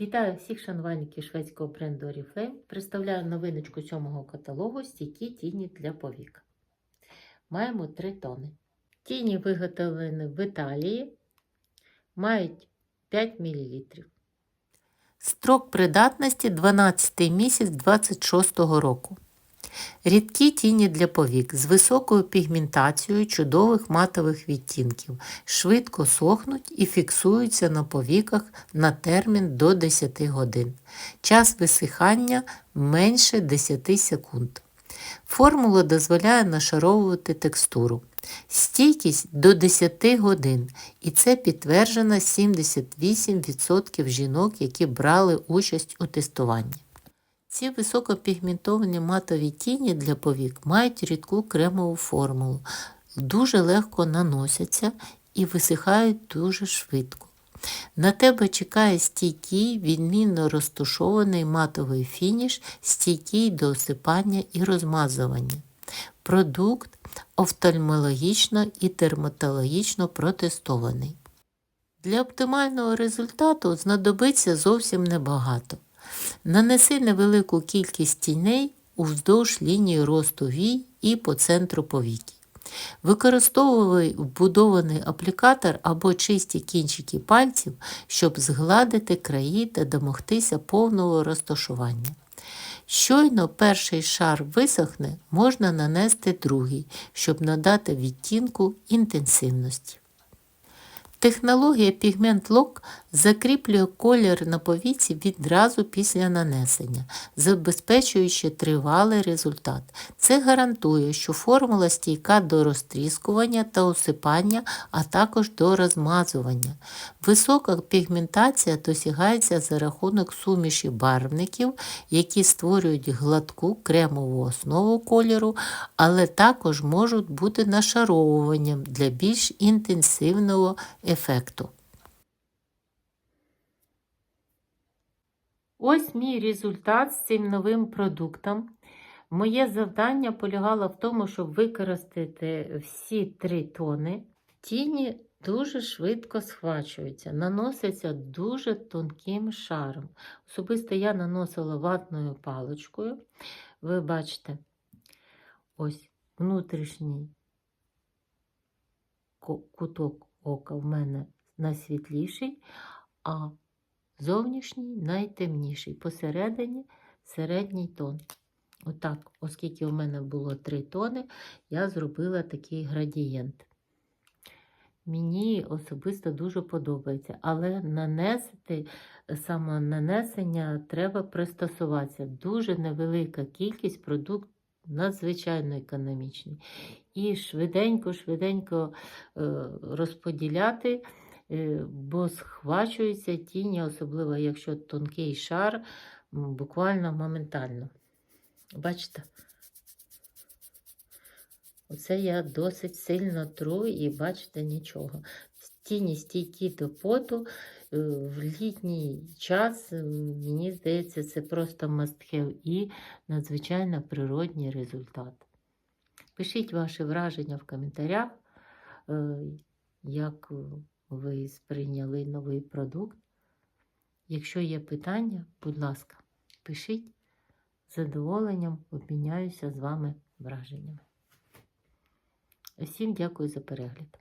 Вітаю всіх шанувальників шведського бренду Oriflame. Представляю новиночку сьомого каталогу стійкі тіні для повік. Маємо три тони. Тіні виготовлені в Італії, мають 5 мл. Строк придатності 12 місяць 26 року. Рідкі тіні для повік з високою пігментацією чудових матових відтінків, швидко сохнуть і фіксуються на повіках на термін до 10 годин. Час висихання менше 10 секунд. Формула дозволяє нашаровувати текстуру. Стійкість до 10 годин, і це підтверджено 78% жінок, які брали участь у тестуванні. Ці високопігментовані матові тіні для повік мають рідку кремову формулу, дуже легко наносяться і висихають дуже швидко. На тебе чекає стійкий, відмінно розтушований матовий фініш, стійкий до осипання і розмазування. Продукт офтальмологічно і дерматологічно протестований. Для оптимального результату знадобиться зовсім небагато. Нанеси невелику кількість тіней уздовж лінії росту вій і по центру повіки. Використовуй вбудований аплікатор або чисті кінчики пальців, щоб згладити краї та домогтися повного розташування. Щойно перший шар висохне, можна нанести другий, щоб надати відтінку інтенсивності. Технологія Pigment Lock закріплює колір на повіці відразу після нанесення, забезпечуючи тривалий результат. Це гарантує, що формула стійка до розтріскування та осипання, а також до розмазування. Висока пігментація досягається за рахунок суміші барвників, які створюють гладку кремову основу кольору, але також можуть бути нашаровуванням для більш інтенсивного ефекту. Ось мій результат з цим новим продуктом. Моє завдання полягало в тому, щоб використати всі три тони. Тіні дуже швидко схвачуються, наносяться дуже тонким шаром. Особисто я наносила ватною паличкою. Ви бачите, ось внутрішній куток ока в мене найсвітліший, а зовнішній найтемніший. Посередині середній тон. Отак, оскільки у мене було три тони, я зробила такий градієнт. Мені особисто дуже подобається, але нанести саме нанесення треба пристосуватися. Дуже невелика кількість продукт надзвичайно економічний. І швиденько-швиденько розподіляти, е, бо схвачується тіні, особливо якщо тонкий шар, буквально моментально. Бачите? Оце я досить сильно тру і бачите нічого. Тіні стійкі до поту. В літній час, мені здається, це просто must-have і надзвичайно природній результат. Пишіть ваші враження в коментарях, як ви сприйняли новий продукт. Якщо є питання, будь ласка, пишіть. З задоволенням обміняюся з вами враженнями. Всім дякую за перегляд.